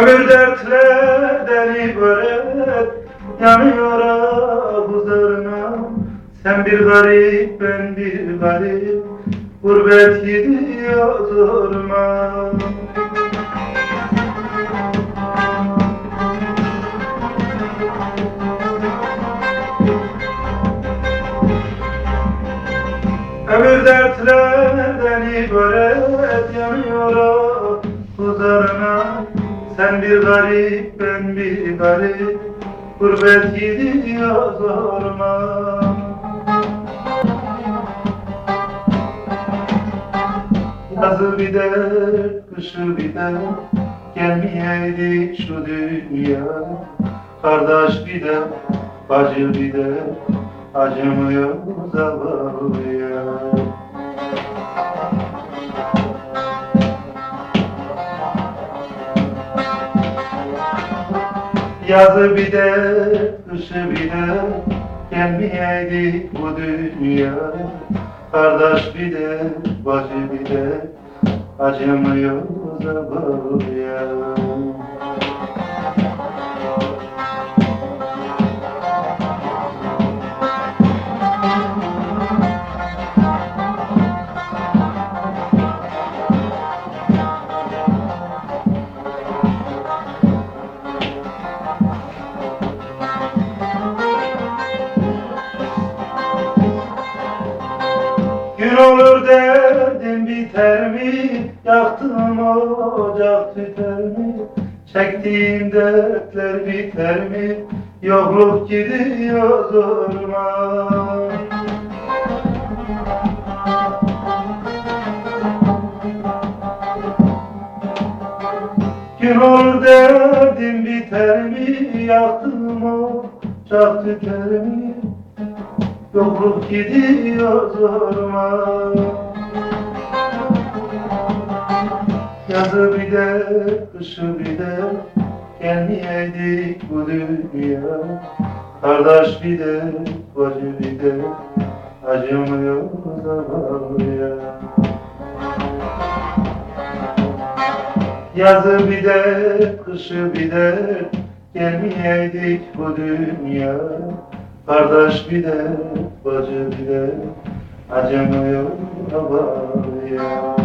Ömür dertlerden ibaret Yanıyor ah huzuruna Sen bir garip ben bir garip Gurbet gidiyor zoruma Ömür dertlerden ibaret yanıyor ah huzuruna Sen bir garip ben bir garip. Gurbet gidiyor zoruma. Yazı bir dert, kışı bir dert Gelmeyeydik şu dünya. Kardeş bir dert, bacı bir dert Acımıyor zavallıya Yazı bir dert, kışı bir dert Gelmeyeydik bu dünya. Kardeş bir dert, bacı bir dert Acımıyor zavallıya Gün olur derdim biter mi? Yaktım ocak tüter mi? Çektiğim dertler biter mi? Yokluk gidiyor zoruma Gün olur derdim biter mi? Yaktım ocak tüter mi? Yokluk gidiyor zoruma Yazı bir de, kışı bir de Gelmeyeydik bu dünya. Kardeş bir de, bacı bir de Acımıyor zavallıya Yazı bir de, kışı bir de Gelmeyeydik bu dünya Kardeş bir de, bacı bir de Acımıyor zavallıya